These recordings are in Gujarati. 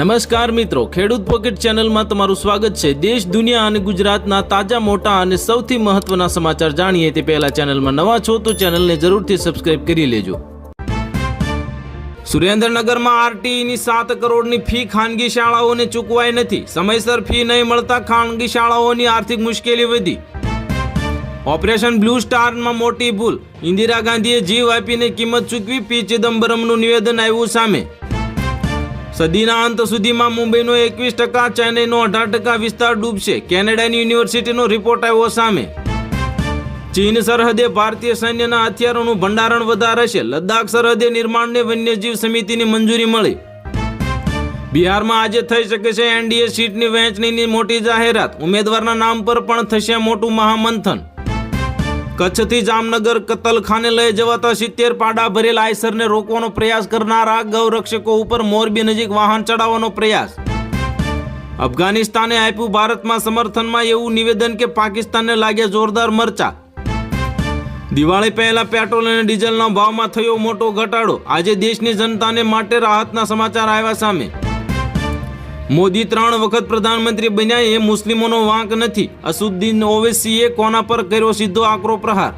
નમસ્કાર મિત્રો, ખેડૂત પોકેટ ચેનલમાં તમારું સ્વાગત છે. દેશ, દુનિયા અને ગુજરાતના તાજા, મોટા અને સૌથી મહત્વના સમાચાર જાણીએ તે પહેલા ચેનલમાં નવા છો તો ચેનલને જરૂરથી સબસ્ક્રાઇબ કરી લેજો. સુરેન્દ્રનગરમાં આરટીઈની સાત કરોડની ફી ખાનગી શાળાઓને ચૂકવાઈ નથી. સમયસર ફી નહીં મળતા ખાનગી શાળાઓની આર્થિક મુશ્કેલી વધી. ઓપરેશન બ્લુ સ્ટારમાં મોટી ભૂલ. ઇન્દિરા ગાંધીએ જીવ આપીને કિંમત ચૂકવી પી ચિદમ્બરમનું નિવેદન આવ્યું સામે. સદીના અંત સુધીમાં મુંબઈનો એકવીસ ટકા, ચેન્નઈનો અઢાર ટકા વિસ્તાર ડૂબશે. કેનેડાની યુનિવર્સિટીનો રિપોર્ટ આવ્યો સામે. ચીન સરહદે ભારતીય સૈન્યના હથિયારોનું ભંડારણ વધારશે લદ્દાખ સરહદે નિર્માણને વન્યજીવ સમિતિની મંજૂરી મળી. બિહારમાં આજે થઈ શકે છે એનડીએ સીટની વહેંચણીની મોટી જાહેરાત. ઉમેદવારના નામ પર પણ થશે મોટું મહામંથન. કચ્છથી જામનગર કતલખાને લઈ જવાતા સિત્તેર પાડા ભરેલ આયસરને રોકવાનો પ્રયાસ કરનારા ગૌરક્ષકો ઉપર મોરબી નજીક વાહન ચડાવવાનો પ્રયાસ. અફઘાનિસ્તાને આપ્યું ભારતમાં સમર્થનમાં એવું નિવેદન કે પાકિસ્તાનને લાગે જોરદાર મરચા. દિવાળી પહેલા પેટ્રોલ અને ડીઝલના ભાવમાં થયો મોટો ઘટાડો. આજે દેશની જનતાને માટે રાહતના સમાચાર આવ્યા સામે. મોદી ત્રણ વખત પ્રધાનમંત્રી બન્યા, એ મુસ્લિમોનો વાંક નથી. અસુદ્દીન ઓવેસીએ કોના પર કર્યો સીધો આકરો પ્રહાર?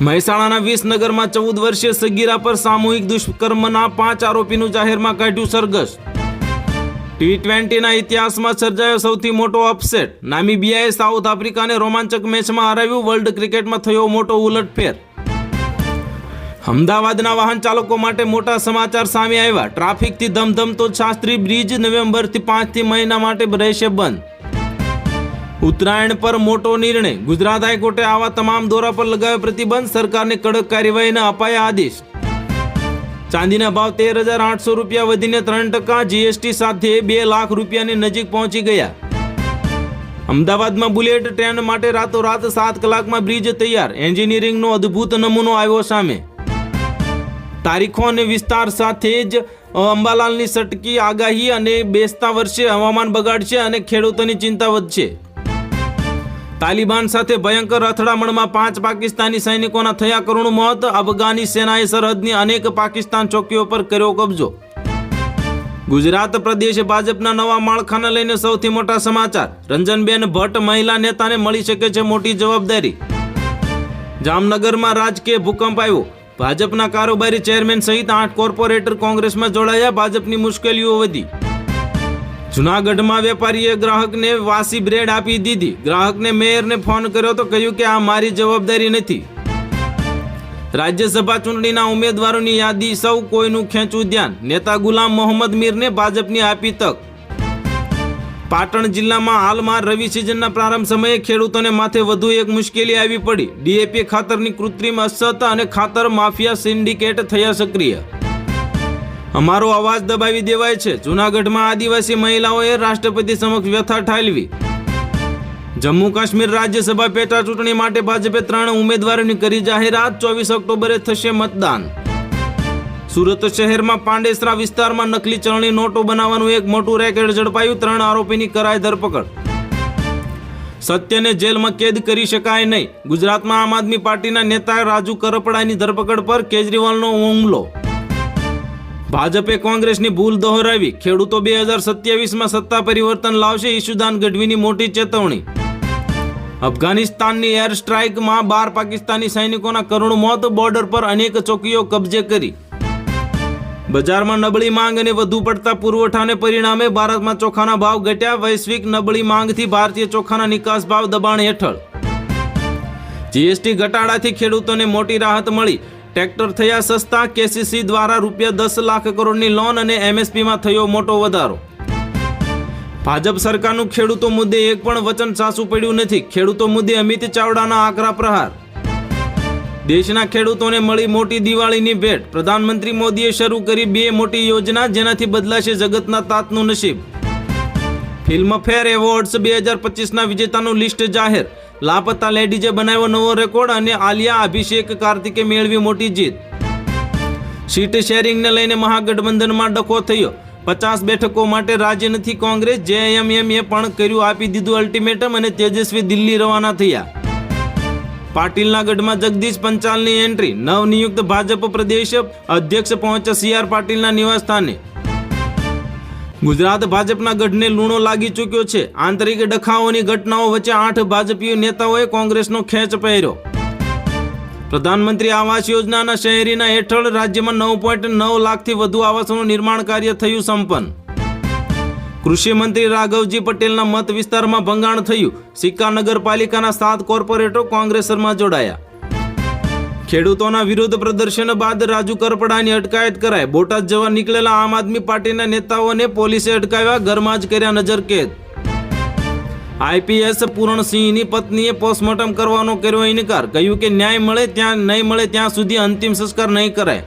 મહેસાણાના વિસનગરમાં ચૌદ વર્ષીય સગીરા પર સામૂહિક દુષ્કર્મના પાંચ આરોપીનું જાહેરમાં કાઢ્યું સરઘસ. ટી ટ્વેન્ટીના ઇતિહાસમાં સર્જાયો સૌથી મોટો અપસેટ. નામીબિયાએ સાઉથ આફ્રિકાને રોમાંચક મેચમાં હરાવ્યું. વર્લ્ડ ક્રિકેટમાં થયો મોટો ઉલટફેર. અમદાવાદના વાહન ચાલકો માટે મોટા સમાચાર સામે આવ્યા. ટ્રાફિકથી ધમધમતો શાસ્ત્રી બ્રિજ નવેમ્બરથી પાંચથી મહિના માટે રહેશે બંધ. ઉત્તરાયણ પર મોટો નિર્ણય. ગુજરાત હાઈકોર્ટે આવા તમામ દોરા પર લગાવ્યો પ્રતિબંધ. સરકારને કડક કાર્યવાહીના અપાયા આદેશ. ચાંદીના ભાવ તેર હજાર આઠસો રૂપિયા વધીને ત્રણ ટકા. જીએસટી સાથે બે લાખ રૂપિયાની નજીક પહોંચી ગયા. અમદાવાદમાં બુલેટ ટ્રેન માટે રાતોરાત સાત કલાકમાં બ્રિજ તૈયાર. એન્જિનિયરિંગનો અદ્ભુત નમૂનો આવ્યો સામે. તારીખો અને વિસ્તાર સાથે જ અંબાલાલની સટકી આગાહી અને બેસતા વર્ષે હવામાન બગાડશે અને ખેડૂતોની ચિંતા વધશે. તાલિબાન સાથે ભયંકર અથડામણમાં પાંચ પાકિસ્તાની સૈનિકોના થયા કરુણ મોત. અફઘાની સેનાએ સરહદની અનેક પાકિસ્તાન ચોકીઓ પર કર્યો કબજો. ગુજરાત પ્રદેશ ભાજપના નવા માળખાને લઈને સૌથી મોટા સમાચાર. રંજનબેન ભટ્ટ મહિલા નેતાને મળી શકે છે મોટી જવાબદારી. જામનગરમાં રાજકીય ભૂકંપ આવ્યો. ભાજપના કારોબારી ચેરમેન સહિત આઠ કોર્પોરેટર કોંગ્રેસમાં જોડાયા. ભાજપની મુશ્કેલીઓ વધી. જુનાગઢમાં વેપારીએ ગ્રાહકને વાસી બ્રેડ આપી દીધી. ગ્રાહકને મેયરને ફોન કર્યો તો કહ્યું કે, આ મારી જવાબદારી નથી. રાજ્યસભા ચૂંટણીના ઉમેદવારોની યાદી સૌ કોઈનું ખેંચવું ધ્યાન. નેતા ગુલામ મોહમ્મદ મીરને ભાજપની આપી તક. પાટણ જિલ્લામાં હાલમાં રવિ સિઝનના પ્રારંભ સમયે ખેડૂતોને માથે વધુ એક મુશ્કેલી આવી પડી. ડીએપી ખાતરની કૃત્રિમ અસત અને ખાતર માફિયા સિન્ડિકેટ થયા સક્રિય. અમારો અવાજ દબાવી દેવાય છે. જૂનાગઢમાં આદિવાસી મહિલાઓએ રાષ્ટ્રપતિ સમક્ષ વ્યથા ઠાલવી. જમ્મુ કાશ્મીર રાજ્યસભા પેટા ચૂંટણી માટે ભાજપે ત્રણ ઉમેદવારોની કરી જાહેરાત. ચોવીસ ઓક્ટોબરે થશે મતદાન. સુરત શહેરમાં પાંડેસરા વિસ્તારમાં નકલી ચલણી નોટો બનાવવાનું એક મોટું રેકેટ ઝડપાયું ત્રણ આરોપીની કરાય ધરપકડ. સત્યને જેલમાં કેદ કરી શકાય નહીં. ગુજરાતમાં આમ આદમી પાર્ટીના નેતા રાજુ કરપડાની ધરપકડ પર કેજરીવાલનો હુમલો. ભાજપે કોંગ્રેસની ભૂલ દોહરાવી. ખેડૂતો બે હજાર સત્યાવીસમાં સત્તા પરિવર્તન લાવશે ઈશુદાન ગઢવીની મોટી ચેતવણી. અફઘાનિસ્તાનની એર સ્ટ્રાઇકમાં બાર પાકિસ્તાની સૈનિકોના કરુણ મોત બોર્ડર પર અનેક ચોકીઓ કબજે કરી. બજારમાં નબળી માંગ અને વધુ પડતા પુરવઠાને પરિણામે ભારતમાં ચોખાના ભાવ ઘટ્યા. વૈશ્વિક નબળી માંગથી ભારતીય ચોખાના નિકાસ ભાવ દબાણ હેઠળ. જીએસટી ઘટાડાથી ખેડૂતોને મોટી રાહત મળી. ટ્રેક્ટર થયા સસ્તા, કેસીસી દ્વારા રૂપિયા દસ લાખ કરોડની લોન અને એમએસપીમાં થયો મોટો વધારો. ભાજપ સરકારનું ખેડૂતો મુદ્દે એક પણ વચન સાસું પડ્યું નથી. ખેડૂતો મુદ્દે અમિત ચાવડાના આકરા પ્રહાર. દેશના ખેડૂતોને મળી મોટી દિવાળીની ભેટ. પ્રધાનમંત્રી મોદીએ શરૂ કરી બે મોટી યોજના જેનાથી બદલાશે જગતના તાતનું નસીબ. ફિલ્મફેર એવોર્ડ્સ બે હજાર પચીસના વિજેતાનું લિસ્ટ જાહેર. લાપતા લેડીઝે બનાવ્યો નવો રેકોર્ડ અને આલિયા અભિષેક કાર્તિકે મેળવી મોટી જીત. સીટ શેરિંગને લઈને મહાગઠબંધનમાં ડખો થયો. પચાસ બેઠકો માટે રાજ્ય નથી કોંગ્રેસ જેએમએમએ પણ કર્યું આપી દીધું અલ્ટિમેટમ અને તેજસ્વી દિલ્હી રવાના થયા. પાટીલના ગઢમાં જગદીશ પંચાલની એન્ટ્રી. નવનિયુક્ત ભાજપ પ્રદેશ અધ્યક્ષ પહોંચ્યા સી આર પાટીલના નિવાસ સ્થાને. ગુજરાત ભાજપના ગઢને લૂણો લાગી ચૂક્યો છે. આંતરિક ડખાઓની ઘટનાઓ વચ્ચે આઠ ભાજપીય નેતાઓએ કોંગ્રેસનો ખેંચ પહેર્યો. પ્રધાનમંત્રી આવાસ યોજનાના શહેરીના હેઠળ રાજ્યમાં નવ પોઈન્ટ નવ લાખથી વધુ આવાસોનું નિર્માણ કાર્ય થયું સંપન્ન. કૃષિ મંત્રી રાઘવજી પટેલના મત વિસ્તારમાં ભંગાણ થયું. સિક્કા નગરપાલિકાના સાત કોર્પોરેટરો કોંગ્રેસરમાં જોડાયા. ખેડૂતોના વિરોધ પ્રદર્શન બાદ રાજુ કરપડાની અટકાયત કરાય બોટાદ જવા નીકળેલા આમ આદમી પાર્ટીના નેતાઓને પોલીસે અટકાવ્યા ઘરમાં જ કર્યા નજરકેદ. આઈપીએસ પૂરણસિંહની પત્નીએ પોસ્ટમોર્ટમ કરવાનો કર્યો ઇનકાર. કહ્યું કે ન્યાય મળે ત્યાં, નહીં મળે ત્યાં સુધી અંતિમ સંસ્કાર નહીં કરાય.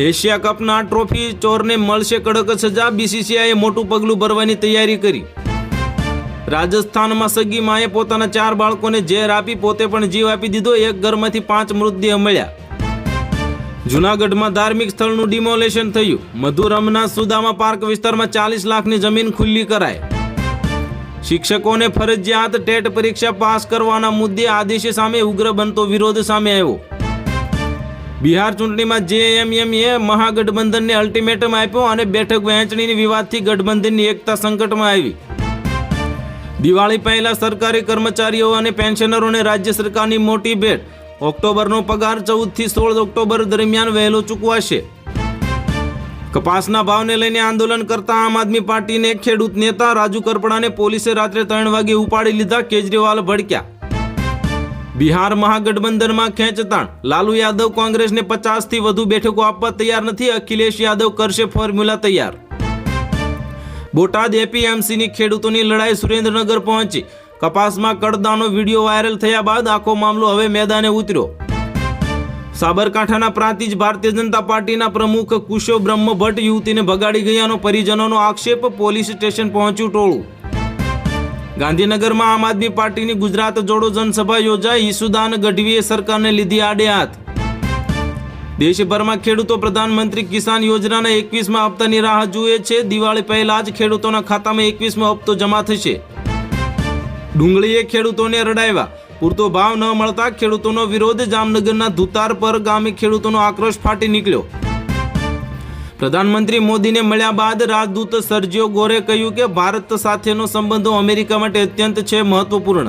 એશિયા કપના ટ્રોફી ચોરને મળશે કડક સજા. બીસીસીઆઈએ મોટું પગલું ભરવાની તૈયારી કરી. રાજસ્થાનમાં સગી માએ પોતાના ચાર બાળકોને ઝેર આપી પોતે પણ જીવ આપી દીધો. એક ઘરમાંથી પાંચ મૃતદેહ મળ્યા. જુનાગઢમાં ધાર્મિક સ્થળનું ડિમોલેશન થયું. મધુરમના સુદામા પાર્ક વિસ્તારમાં ચાલીસ લાખની જમીન ખુલ્લી કરાય શિક્ષકોને ફરજિયાત ટેટ પરીક્ષા પાસ કરવાના મુદ્દે આદેશ સામે ઉગ્ર બનતો વિરોધ સામે આવ્યો. બિહાર ચૂંટણીમાં જેએમએમએ મહાગઠબંધનને અલ્ટિમેટમ આપ્યો અને બેઠક વહેંચણીની વિવાદથી ગઠબંધનની એકતા સંકટમાં આવી. દિવાળી પહેલા સરકારી કર્મચારીઓ અને પેન્શનરોને રાજ્ય સરકારની મોટી ભેટ. ઓક્ટોબરનો પગાર ચૌદથી સોળ ઓક્ટોબર દરમિયાન વહેલો ચૂકવાશે. કપાસના ભાવને લઈને આંદોલન કરતા આમ આદમી પાર્ટીને ખેડૂત નેતા રાજુ કરપડાને પોલીસે રાત્રે ત્રણ વાગે ઉપાડી લીધા, કેજરીવાલ ભડક્યા. બિહાર મહાગઠબંધનમાં ખેંચતાણ. લાલુ યાદવ કોંગ્રેસને પચાસથી વધુ બેઠકો આપવા તૈયાર નથી. અખિલેશ યાદવ કરશે ફોર્મ્યુલા તૈયાર. બોટાદ એપીએમસીની ખેડૂતોની લડાઈ સુરેન્દ્રનગર પહોંચી. કપાસમાં કડદાનો વીડિયો વાયરલ થયા બાદ આખો મામલો હવે મેદાને ઉતર્યો. સાબરકાંઠાના પ્રાંતિજ ભારતીય જનતા પાર્ટીના પ્રમુખ કુશો બ્રહ્મ ભટ્ટ યુવતીને ભગાડી ગયાનો પરિજનોનો આક્ષેપ. પોલીસ સ્ટેશન પહોંચ્યું ટોળું. ગાંધીનગરમાં આમ આદમી પાર્ટીની ગુજરાત જોડો જનસભા યોજાઈ. ઈસુદાન ગઢવીએ સરકારને લીધી આડે હાથ દેશભરમાં ખેડૂતો પ્રધાનમંત્રી કિસાન યોજનાના એકવીસમાં હપ્તાની રાહ જુએ છે. દિવાળી પહેલા જ ખેડૂતોના ખાતામાં એકવીસમો હપ્તો જમા થશે. ડુંગળીએ ખેડૂતોને રડાવ્યા. પૂરતો ભાવ ન મળતા ખેડૂતોનો વિરોધ જામનગરના ધુતાર પર ગામે ખેડૂતોનો આક્રોશ ફાટી નીકળ્યો. પ્રધાનમંત્રી મોદીને મળ્યા બાદ રાજદૂત સર્જિયો ગોરે કહ્યું કે ભારત સાથેનો સંબંધો અમેરિકા માટે અત્યંત છે મહત્વપૂર્ણ.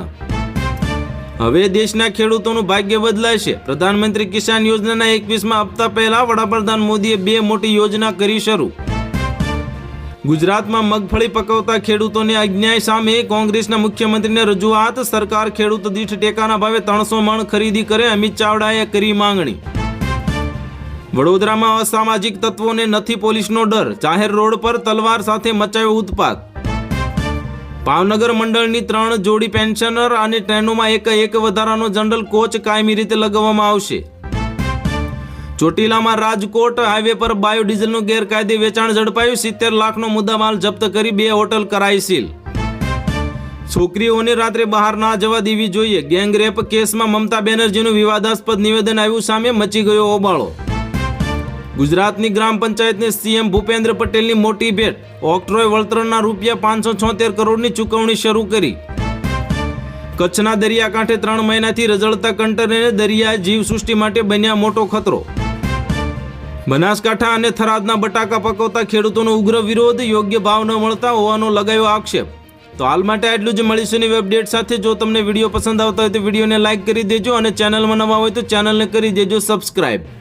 હવે દેશના ખેડૂતોનું ભાગ્ય બદલાશે. પ્રધાનમંત્રી કિસાન યોજનાના એકવીસમાં હપ્તા પહેલા વડાપ્રધાન મોદીએ બે મોટી યોજના કરી શરૂ. ગુજરાતમાં મગફળી પકવતા ખેડૂતોને અન્યાય સામે કોંગ્રેસના મુખ્યમંત્રીને રજૂઆત. સરકાર ખેડૂત દીઠ ટેકાના ભાવે ત્રણસો મણ ખરીદી કરે. અમિત ચાવડાએ કરી માંગણી. વડોદરામાં અસામાજિક તત્વોને નથી પોલીસનો ડર. જાહેર રોડ પર તલવાર સાથે મચાયો ઉત્પાત. ભાવનગર મંડળની ત્રણ જોડી પેન્શનર અને ટ્રેનોમાં એક એક વધારાનો જનરલ કોચ કાયમી રીતે લગાવવામાં આવશે. ચોટીલામાં રાજકોટ હાઈવે પર બાયોડીઝલનું ગેરકાયદે વેચાણ ઝડપાયું. સિત્તેર લાખનો મુદ્દામાલ જપ્ત કરી બે હોટલ કરાઈ સીલ. છોકરીઓને રાત્રે બહાર ના જવા દેવી જોઈએ. ગેંગરેપ કેસમાં મમતા બેનર્જીનું વિવાદાસ્પદ નિવેદન આવ્યું સામે મચી ગયો ઓબાળો ગુજરાતની ગ્રામ પંચાયતને સીએમ ભૂપેન્દ્ર પટેલની મોટી ભેટ. ઓક્ટ્રોય વળતરના રૂપિયા પાંચસો છોતેર કરોડની ચૂકવણી શરૂ કરી. કચ્છના દરિયાકાંઠે ત્રણ મહિનાથી રઝળતા કંટરને દરિયા જીવસૃષ્ટિ માટે બન્યા મોટો ખતરો. બનાસકાંઠા અને થરાદના બટાકા પકવતા ખેડૂતોનો ઉગ્ર વિરોધ યોગ્ય ભાવ ન મળતા હોવાનો લગાયો આક્ષેપ. તો હાલ માટે આટલું જ મળીશું નવી અપડેટ સાથે. જો તમને વીડિયો પસંદ આવતા હોય તો વિડીયોને લાઇક કરી દેજો અને ચેનલમાં નવા હોય તો ચેનલને કરી દેજો સબસ્ક્રાઇબ.